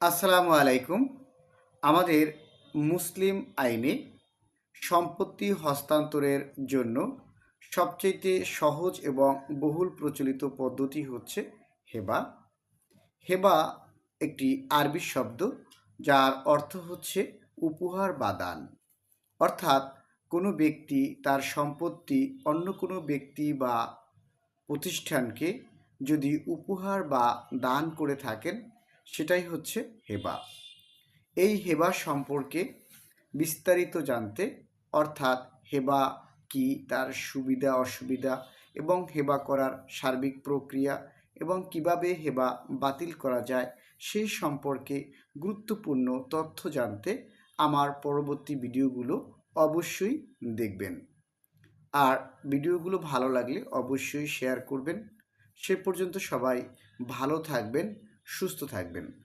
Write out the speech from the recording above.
আসসালামু আলাইকুম। আমাদের মুসলিম আইনে সম্পত্তি হস্তান্তরের জন্য সবচেয়ে সহজ এবং বহুল প্রচলিত পদ্ধতি হচ্ছে হেবা। হেবা একটি আরবি শব্দ যার অর্থ হচ্ছে উপহার বা দান। অর্থাৎ কোনো ব্যক্তি তার সম্পত্তি অন্য কোনো ব্যক্তি বা প্রতিষ্ঠানকে যদি উপহার বা দান করে থাকেন সেটাই হচ্ছে হেবা। এই হেবা সম্পর্কে বিস্তারিত জানতে, অর্থাৎ হেবা কি, তার সুবিধা, অসুবিধা এবং হেবা করার সার্বিক প্রক্রিয়া এবং কীভাবে হেবা বাতিল করা যায় সেই সম্পর্কে গুরুত্বপূর্ণ তথ্য জানতে আমার পরবর্তী ভিডিওগুলো অবশ্যই দেখবেন। আর ভিডিওগুলো ভালো লাগলে অবশ্যই শেয়ার করবেন। সে পর্যন্ত সবাই ভালো থাকবেন সুস্থ থাকবেন।